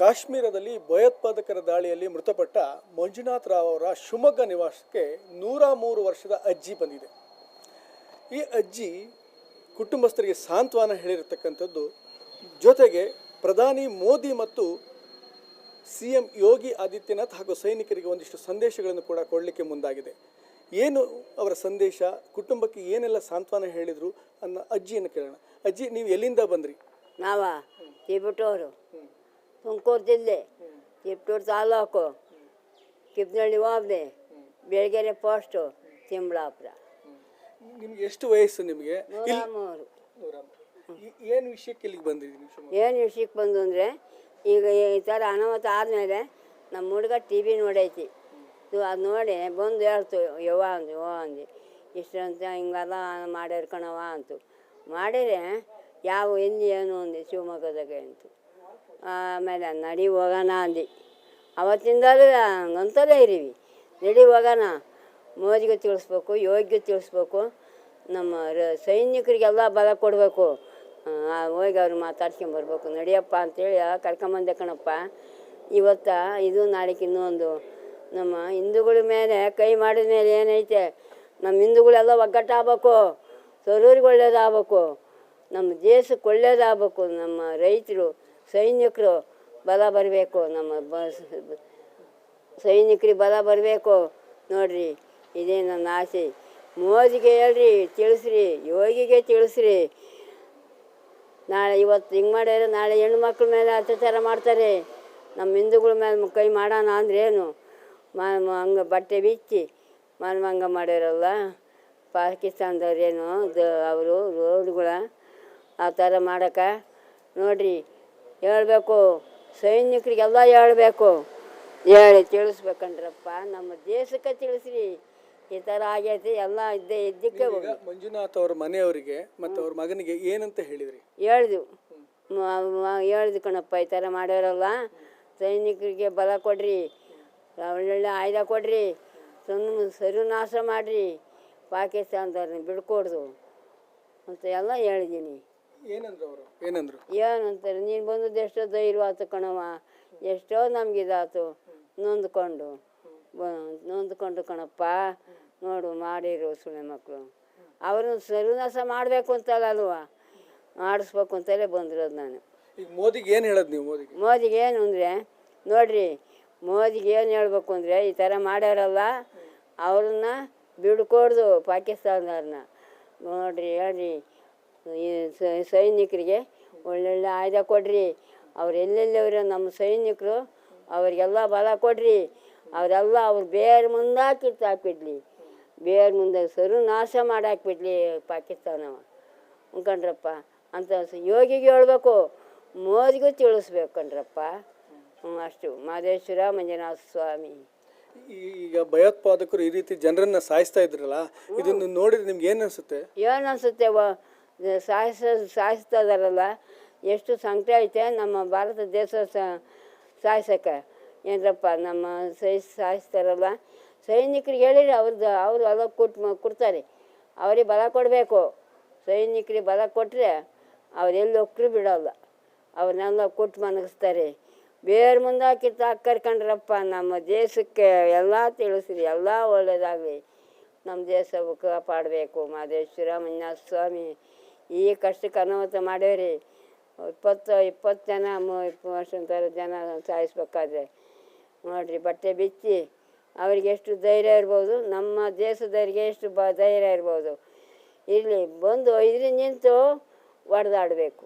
ಕಾಶ್ಮೀರದಲ್ಲಿ ಭಯೋತ್ಪಾದಕರ ದಾಳಿಯಲ್ಲಿ ಮೃತಪಟ್ಟ ಮಂಜುನಾಥ್ ರಾವ್ ಅವರ ಶಿವಮೊಗ್ಗ ನಿವಾಸಕ್ಕೆ ನೂರ ಮೂರು ವರ್ಷದ ಅಜ್ಜಿ ಬಂದಿದೆ. ಈ ಅಜ್ಜಿ ಕುಟುಂಬಸ್ಥರಿಗೆ ಸಾಂತ್ವನ ಹೇಳಿರತಕ್ಕಂಥದ್ದು ಜೊತೆಗೆ ಪ್ರಧಾನಿ ಮೋದಿ ಮತ್ತು ಸಿ ಎಂ ಯೋಗಿ ಆದಿತ್ಯನಾಥ್ ಹಾಗೂ ಸೈನಿಕರಿಗೆ ಒಂದಿಷ್ಟು ಸಂದೇಶಗಳನ್ನು ಕೂಡ ಕೊಡಲಿಕ್ಕೆ ಮುಂದಾಗಿದೆ. ಏನು ಅವರ ಸಂದೇಶ ಕುಟುಂಬಕ್ಕೆ ಏನೆಲ್ಲ ಸಾಂತ್ವನ ಹೇಳಿದರು ಅನ್ನೋ ಅಜ್ಜಿಯನ್ನು ಕೇಳೋಣ. ಅಜ್ಜಿ ನೀವು ಎಲ್ಲಿಂದ ಬಂದ್ರಿ? ನಾವಾ ತುಮಕೂರು ಜಿಲ್ಲೆ ತಿಪ್ಟೂರು ತಾಲೂಕು. ಕಿಪ್ನಳ್ಳಿ ಹೋಬಳಿ. ಬೆಳಗೆರೆ ಪೋಸ್ಟು ತಿಮ್ಳಾಪುರ ನಿಮ್ಗೆ ಎಷ್ಟು ವಯಸ್ಸು ನಿಮಗೆ? ನೂರ ಮೂರು. ಏನು ವಿಷಯಕ್ಕೆ ಇಲ್ಲಿಗೆ ಬಂದಿದ್ದೀನಿ ಏನು ವಿಷಯಕ್ಕೆ ಬಂದು ಅಂದರೆ ಈಗ ಈ ಥರ ಅನಾಹುತ ಆದಮೇಲೆ ನಮ್ಮ ಹುಡುಗ ಟಿ ವಿ ನೋಡೈತಿ. ಅದು ನೋಡಿ ಬಂದು ಹೇಳ್ತು ಯವ್ವ ಅಂದು ಯೋ ಅಂದು ಇಷ್ಟಂತ ಹಿಂಗೆಲ್ಲ ಮಾಡ್ಯಾರ ಕಣವ ಅಂತು. ಮಾಡಿದ್ರೆ ಯಾವ ಎಲ್ಲಿ ಏನು ಅಂದು ಶಿವಮೊಗ್ಗದಾಗ ಅಂತು. ಆಮೇಲೆ ನಡಿ ಹೋಗೋಣ ಅಂದು. ಅವತ್ತಿಂದಲೂ ಹಂಗಂತಲೇ ಇರೀವಿ ನಡಿ ಹೋಗೋಣ. ಮೋದಿಗೆ ತಿಳಿಸ್ಬೇಕು ಯೋಗ್ಯ ತಿಳಿಸ್ಬೇಕು. ನಮ್ಮ ರ ಸೈನಿಕರಿಗೆಲ್ಲ ಬಲ ಕೊಡಬೇಕು. ಹೋಗಿ ಅವ್ರು ಮಾತಾಡ್ಸ್ಕೊಂಬರ್ಬೇಕು ನಡಿಯಪ್ಪ ಅಂತೇಳಿ ಕರ್ಕೊಂಬಂದೆ ಕಣಪ್ಪ. ಇವತ್ತು ಇದು ನಾಳೆಗೆ ಇನ್ನೊಂದು. ನಮ್ಮ ಹಿಂದೂಗಳ ಮೇಲೆ, ಕೈ ಮಾಡಿದ ಮೇಲೆ ಏನೈತೆ? ನಮ್ಮ ಹಿಂದೂಗಳೆಲ್ಲ ಒಗ್ಗಟ್ಟಾಗಬೇಕು. ಸರೂರಿಗೆ ಒಳ್ಳೇದಾಗಬೇಕು. ನಮ್ಮ ದೇಶಕ್ಕೆ ಒಳ್ಳೇದಾಗಬೇಕು. ನಮ್ಮ ರೈತರು ಸೈನಿಕರು ಬಲ ಬರಬೇಕು, ನಮ್ಮ ಬಸ್ ಸೈನಿಕರಿಗೆ ಬಲ ಬರಬೇಕು. ನೋಡ್ರಿ, ಇದೇ ನನ್ನ ಆಸೆ. ಮೋದಿಗೆ ಹೇಳ್ರಿ, ತಿಳಿಸ್ರಿ, ಯೋಗಿಗೆ ತಿಳಿಸ್ರಿ. ನಾಳೆ ಇವತ್ತು ಹಿಂಗೆ ಮಾಡ್ಯಾರ, ನಾಳೆ ಹೆಣ್ಣು ಮಕ್ಕಳ ಮೇಲೆ ಅತ್ಯಾಚಾರ ಮಾಡ್ತಾರೆ. ನಮ್ಮ ಹಿಂದೂಗಳ ಮೇಲೆ ಕೈ ಮಾಡೋಣ ಅಂದ್ರೆ ಏನು ಹಂಗೆ ಬಟ್ಟೆ ಬಿಚ್ಚಿ ಮನ್ಮಂಗ ಮಾಡ್ಯಾರಲ್ಲ? ಪಾಕಿಸ್ತಾನದವ್ರೇನು? ದ, ಅವರು ರೋಡ್ಗಳ ಆ ಥರ ಮಾಡೋಕೆ? ನೋಡ್ರಿ ಹೇಳ್ಬೇಕು. ಸೈನಿಕರಿಗೆಲ್ಲ ಹೇಳಬೇಕು. ಹೇಳಿ ತಿಳಿಸ್ಬೇಕಂದ್ರಪ್ಪ ನಮ್ಮ ದೇಶಕ್ಕೆ ತಿಳಿಸ್ರಿ. ಈ ಥರ ಆಗೈತಿ ಎಲ್ಲ ಇದ್ದೇ ಇದ್ದಕ್ಕೆ ಈಗ ಮಂಜುನಾಥ್ ಅವ್ರ ಮನೆಯವರಿಗೆ ಮತ್ತು ಅವ್ರ ಮಗನಿಗೆ ಏನಂತ ಹೇಳಿದ್ರಿ? ಹೇಳ್ದು. ಹೇಳ್ದು ಕಣಪ್ಪ ಈ ಥರ ಮಾಡ್ಯಾರಲ್ಲ. ಸೈನಿಕರಿಗೆ ಬಲ ಕೊಡ್ರಿ. ಒಳ್ಳೊಳ್ಳೆ ಆಯುಧ ಕೊಡ್ರಿ. ಸಣ್ಣ ಸರಿನಾಶ ಮಾಡಿರಿ. ಪಾಕಿಸ್ತಾನದವ್ರನ್ನ ಬಿಡ್ಕೊಡ್ದು ಅಂತ ಎಲ್ಲ ಹೇಳಿದ್ದೀನಿ. ಏನಂದ್ರು ಅವರು? ಏನಂದ್ರು? ಏನಂತಾರೆ? ನೀನು ಬಂದದ್ದು ಎಷ್ಟೋ ಧೈರ್ಯ ಆತು ಕಣವ ಎಷ್ಟೋ ನಮ್ಗೆ ಇದಾತು ನೊಂದ್ಕೊಂಡು. ಬ ನೊಂದ್ಕೊಂಡು ಕಣಪ್ಪ. ನೋಡು ಮಾಡಿರು ಸುಳ್ಳೆ ಮಕ್ಕಳು ಅವ್ರನ್ನ ಸರ್ವನಾಶ ಮಾಡಬೇಕು ಅಂತಲ್ಲ ಅಲ್ವಾ? ಮಾಡಿಸ್ಬೇಕು ಅಂತಲೇ ಬಂದಿರೋದು ನಾನು. ಈಗ ಮೋದಿಗೆ ಏನು ಹೇಳೋದು ನೀವು ಮೋದಿಗೆ? ಮೋದಿಗೆ ಏನು ಅಂದರೆ ನೋಡ್ರಿ ಮೋದಿಗೆ ಏನು ಹೇಳ್ಬೇಕು ಅಂದರೆ ಈ ಥರ ಮಾಡ್ಯಾರಲ್ಲ ಅವ್ರನ್ನ ಬಿಡ್ಕೊಡ್ದು ಪಾಕಿಸ್ತಾನದವ್ರನ್ನ. ನೋಡ್ರಿ ಹೇಳ್ರಿ. ಈ ಸೈನಿಕರಿಗೆ ಒಳ್ಳೊಳ್ಳೆ ಆಯುಧ ಕೊಡ್ರಿ. ಅವ್ರು ಎಲ್ಲೆಲ್ಲವ್ರ ನಮ್ಮ ಸೈನಿಕರು ಅವರಿಗೆಲ್ಲ ಬಲ ಕೊಡ್ರಿ. ಅವರೆಲ್ಲ ಅವ್ರು ಬೇರೆ ಮುಂದಾಕಿ ಹಾಕ್ಬಿಡ್ಲಿ. ಬೇರೆ ಮುಂದೆ ಸರು ಮಾಡಿ ಮಾಡಾಕ್ಬಿಡ್ಲಿ ಪಾಕಿಸ್ತಾನವ. ಅನ್ಕಂಡ್ರಪ್ಪ ಅಂತ ಯೋಗಿಗೆ ಹೇಳ್ಬೇಕು. ಮೋದಿಗೂ ತಿಳಿಸ್ಬೇಕು ಕಣ್ರಪ್ಪ ಅಷ್ಟು. ಮಾದೇಶ್ವರ ಮಂಜುನಾಥ ಸ್ವಾಮಿ. ಈಗ ಭಯೋತ್ಪಾದಕರು ಈ ರೀತಿ ಜನರನ್ನ ಸಾಯಿಸ್ತಾ ಇದ್ರಲ್ಲ ಇದನ್ನು ನೋಡಿದ್ರೆ ನಿಮ್ಗೆ ಏನು ಅನ್ಸುತ್ತೆ? ಏನು ಅನಿಸುತ್ತೆ ಸಾಯಿಸ ಸಾಯಿಸ್ತಾ ಎಷ್ಟು ಸಂಕಟ ಐತೆ ನಮ್ಮ ಭಾರತ ದೇಶ ಸಾಯಿಸೋಕೆ ಏನರಪ್ಪ, ನಮ್ಮ ಸೈ ಸಾಯಿಸ್ತಾರಲ್ಲ ಸೈನಿಕರಿಗೆ ಹೇಳಿರಿ ಅವ್ರದ್ದು ಅವರು ಎಲ್ಲ ಕೊಟ್ಟು ಕೊಡ್ತಾರೆ. ಅವ್ರಿಗೆ ಬಲ ಕೊಡಬೇಕು. ಸೈನಿಕರಿಗೆ ಬಲ ಕೊಟ್ಟರೆ ಅವರೆಲ್ಲಿ ಒಕ್ಕರು ಬಿಡೋಲ್ಲ. ಅವ್ರನ್ನೆಲ್ಲ ಕೊಟ್ಟು ಮನಗಿಸ್ತಾರೆ ಬೇರೆ ಮುಂದೆ ತಾಕ್ ಕರ್ಕೊಂಡ್ರಪ್ಪ, ನಮ್ಮ ದೇಶಕ್ಕೆ ಎಲ್ಲ ತಿಳಿಸ್ರಿ, ಎಲ್ಲ ಒಳ್ಳೇದಾಗಲಿ. ನಮ್ಮ ದೇಶ ಕಾಪಾಡಬೇಕು. ಮಾದೇಶ್ವರ ಮಂಜುನಾಥ ಸ್ವಾಮಿ. ಈ ಕಷ್ಟಕ್ಕೆ ಅನಾಹುತ ಮಾಡೇವ್ರಿ. ಇಪ್ಪತ್ತು ಇಪ್ಪತ್ತು ಜನ ವರ್ಷಂತರ ಜನ ಸಾಯಿಸ್ಬೇಕಾದ್ರೆ. ನೋಡ್ರಿ, ಬಟ್ಟೆ ಬಿಚ್ಚಿ ಅವ್ರಿಗೆ ಎಷ್ಟು ಧೈರ್ಯ ಇರ್ಬೋದು, ನಮ್ಮ ದೇಶದವ್ರಿಗೆ ಎಷ್ಟು ಬ, ಧೈರ್ಯ ಇರ್ಬೋದು. ಇಲ್ಲಿ ಬಂದು ಇದ್ರಿಂದ ನಿಂತು ಹೊಡೆದಾಡಬೇಕು.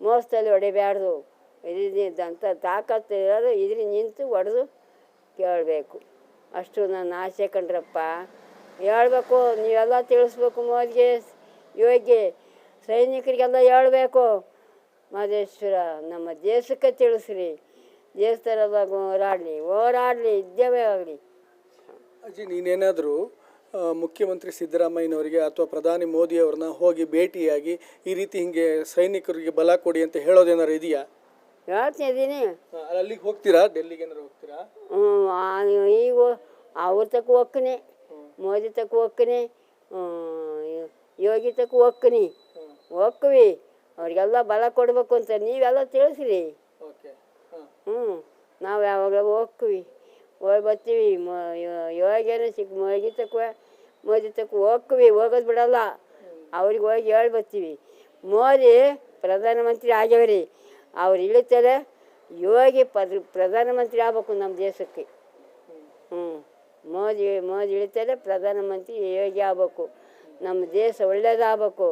ಮೋಸದಲ್ಲಿ ಹೊಡಿಬಾರ್ದು ಇದರಿಂದ ತಾಕತ್ತು ಇರೋದು ಇದ್ರಿಂದ ನಿಂತು ಹೊಡೆದು ಕೇಳಬೇಕು. ಅಷ್ಟು ನನ್ನ ಆಸೆ ಕಂಡ್ರಪ್ಪ ಹೇಳ್ಬೇಕು, ನೀವೆಲ್ಲ ತಿಳಿಸ್ಬೇಕು ಮೋದಿಗೆ ಯೋಗಿ ಸೈನಿಕರಿಗೆಲ್ಲ ಹೇಳಬೇಕು. ಮಹದೇಶ್ವರ ನಮ್ಮ ದೇಶಕ್ಕೆ ತಿಳಿಸ್ರಿ. ದೇಶದಲ್ಲ ಹೋರಾಡಲಿ ಹೋರಾಡಲಿ ಇದ್ದೇವೇ ಆಗಲಿ. ಅಜ್ಜಿ ನೀನೇನಾದರೂ ಮುಖ್ಯಮಂತ್ರಿ ಸಿದ್ದರಾಮಯ್ಯನವರಿಗೆ ಅಥವಾ ಪ್ರಧಾನಿ ಮೋದಿ ಅವ್ರನ್ನ ಹೋಗಿ ಭೇಟಿಯಾಗಿ ಈ ರೀತಿ ಹಿಂಗೆ ಸೈನಿಕರಿಗೆ ಬಲ ಕೊಡಿ ಅಂತ ಹೇಳೋದೇನಾರು ಇದೆಯಾ? ಹೇಳ್ತಾ ಇದ್ದೀನಿ ಅಲ್ಲಿಗೆ ಹೋಗ್ತೀರಾ? ಡೆಲ್ಲಿಗೆ ಏನಾರು ಹೋಗ್ತೀರಾ? ಹ್ಞೂ ಈಗ ಅವ್ರ ತಕ್ಕ ಹೋಗ್ತೀನಿ. ಮೋದಿ ತಕ್ಕ ಹೋಗ್ತೀನಿ. ಯೋಗಿ ತಕ್ಕ ಹೋಗ್ತೀನಿ. ಹೋಗ್ತೀವಿ ಅವ್ರಿಗೆಲ್ಲ ಬಲ ಕೊಡಬೇಕು ಅಂತ ನೀವೆಲ್ಲ ತಿಳಿಸ್ರಿ. ಹ್ಞೂ ನಾವು ಯಾವಾಗಲೂ ಹೋಗ್ತೀವಿ ಹೋಗಿ ಬರ್ತೀವಿ. ಯೋಗೇನು ಸಿಕ್ಕ ಮೋದಿ ಮೋದಿತಕ್ಕ ಹೋಗ್ತೀವಿ ಹೋಗೋದು ಬಿಡಲ್ಲ. ಅವ್ರಿಗೆ ಹೋಗಿ ಹೇಳಿ ಬರ್ತೀವಿ. ಮೋದಿ ಪ್ರಧಾನಮಂತ್ರಿ ಆಗ್ಯವ್ರಿ. ಅವ್ರು ಇಳಿತಾರೆ ಯೋಗಿ ಪದ ಪ್ರಧಾನಮಂತ್ರಿ ಆಗ್ಬೇಕು ನಮ್ಮ ದೇಶಕ್ಕೆ. ಹ್ಞೂ ಮೋದಿ ಮೋದಿ ಇಳಿತಾರೆ ಪ್ರಧಾನಮಂತ್ರಿ ಯೋಗಿ ಆಗ್ಬೇಕು. ನಮ್ಮ ದೇಶ ಒಳ್ಳೇದಾಗಬೇಕು.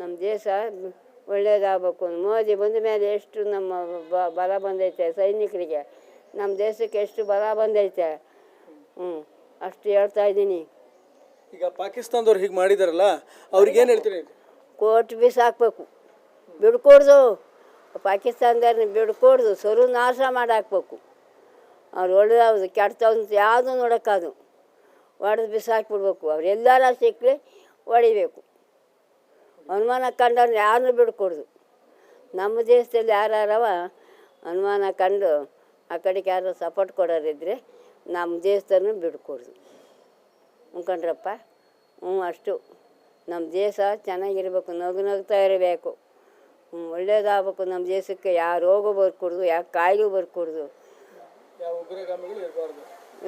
ನಮ್ಮ ದೇಶ ಒಳ್ಳೇದಾಗಬೇಕು ಮೋದಿ ಬಂದ ಮೇಲೆ ಎಷ್ಟು ನಮ್ಮ ಬ ಬಲ ಬಂದೈತೆ ಸೈನಿಕರಿಗೆ. ನಮ್ಮ ದೇಶಕ್ಕೆ ಎಷ್ಟು ಬಲ ಬಂದೈತೆ. ಹ್ಞೂ ಅಷ್ಟು ಹೇಳ್ತಾ ಇದ್ದೀನಿ. ಈಗ ಪಾಕಿಸ್ತಾನದವ್ರು ಹೀಗೆ ಮಾಡಿದಾರಲ್ಲ ಅವ್ರಿಗೇನು ಹೇಳ್ತೀನಿ ಕೋರ್ಟ್ ಬಿಸಾಕ್ಬೇಕು ಬಿಡ್ಕೊಡ್ದು. ಪಾಕಿಸ್ತಾನದವ್ರನ್ನ ಬಿಡ್ಕೊಡ್ದು. ಸರು ನಾಶ ಮಾಡಾಕ್ಬೇಕು. ಅವ್ರು ಒಳ್ಳೆಯದು ಕೆಟ್ಟವ್ದು ಯಾವುದು ನೋಡೋಕ್ಕಾದು. ಹೊಡೆದು ಬಿಸಾಕ್ಬಿಡ್ಬೇಕು ಅವ್ರು ಎಲ್ಲರ ಸಿಕ್ಕಲಿ ಹೊಡಿಬೇಕು ಅನುಮಾನ ಕಂಡವ್ರನ್ನ ಯಾರನ್ನೂ ಬಿಡ್ಕೊಡ್ದು. ನಮ್ಮ ದೇಶದಲ್ಲಿ ಯಾರ್ಯಾರವ ಅನುಮಾನ ಕಂಡು ಆ ಕಡೆಗೆ ಯಾರು ಸಪೋರ್ಟ್ ಕೊಡೋರಿದ್ರೆ ನಮ್ಮ ದೇಶದನ್ನು ಬಿಡ್ಕೊಡ್ದು. ಉಂಕೊಂಡ್ರಪ್ಪ ಹ್ಞೂ ಅಷ್ಟು. ನಮ್ಮ ದೇಶ ಚೆನ್ನಾಗಿರ್ಬೇಕು ನಗು ನಗ್ತಾ ಇರಬೇಕು. ಹ್ಞೂ ಒಳ್ಳೇದಾಗಬೇಕು ನಮ್ಮ ದೇಶಕ್ಕೆ ಯಾವ ರೋಗ ಬರ್ಕೊಡ್ದು ಯಾವ ಕಾಯಿಲೆ ಬರ್ಕೊಡ್ದು.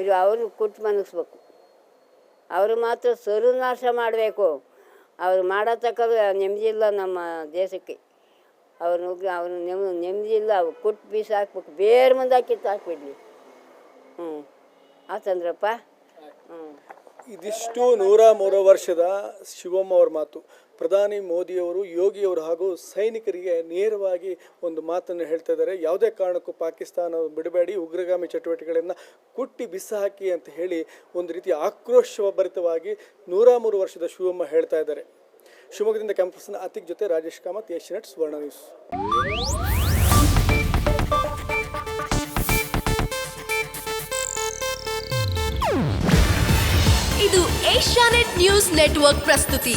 ಇದು ಅವರು ಕುಟ್ಟು ಮನಗಿಸ್ಬೇಕು ಅವರು ಮಾತ್ರ ಸರ್ವನಾಶ ಮಾಡಬೇಕು. ಅವ್ರು ಮಾಡತಕ್ಕದು ನೆಮ್ಮದಿ ಇಲ್ಲ ನಮ್ಮ ದೇಶಕ್ಕೆ. ಅವ್ರ ನುಗ್ಗಿ, ಅವ್ರ ನೆಮ್, ನೆಮ್ಮದಿ ಇಲ್ಲ, ಅವ್ರು ಕುಟ್ಟು ಬೀಸ ಹಾಕ್ಬೇಕು, ಬೇರೆ ಮುಂದೆ ಕಿತ್ತು ಹಾಕ್ಬಿಡ್ಲಿ. ಹ್ಞೂ ಆತಂದ್ರಪ್ಪ? ಹ್ಞೂ ಇದಿಷ್ಟು ನೂರ ಮೂರು ವರ್ಷದ ಶಿವಮ್ಮ ಅವ್ರ ಮಾತು. ಪ್ರಧಾನಿ ಮೋದಿಯವರು, ಯೋಗಿಯವರು ಹಾಗೂ ಸೈನಿಕರಿಗೆ ನೇರವಾಗಿ ಒಂದು ಮಾತನ್ನು ಹೇಳ್ತಾ ಇದ್ದಾರೆ. ಯಾವುದೇ ಕಾರಣಕ್ಕೂ ಪಾಕಿಸ್ತಾನ ಬಿಡಬೇಡಿ, ಉಗ್ರಗಾಮಿ ಚಟುವಟಿಕೆಗಳನ್ನು ಕುಟ್ಟಿ ಬಿಸಾಕಿ ಅಂತ ಹೇಳಿ ಒಂದು ರೀತಿ ಆಕ್ರೋಶಭರಿತವಾಗಿ ನೂರ ಮೂರು ವರ್ಷದ ಶಿವಮ್ಮ ಹೇಳ್ತಾ ಇದ್ದಾರೆ. ಶಿವಮೊಗ್ಗದಿಂದ ಕ್ಯಾಂಪಸ್ನ ಅತಿಕ್ ಜೊತೆ ರಾಜೇಶ್ ಕಾಮತ್, ಏಷ್ಯಾನೆಟ್, ಸುವರ್ಣ ನ್ಯೂಸ್. ಇದು ಏಷ್ಯಾನೆಟ್ ನ್ಯೂಸ್ ನೆಟ್ವರ್ಕ್ ಪ್ರಸ್ತುತಿ.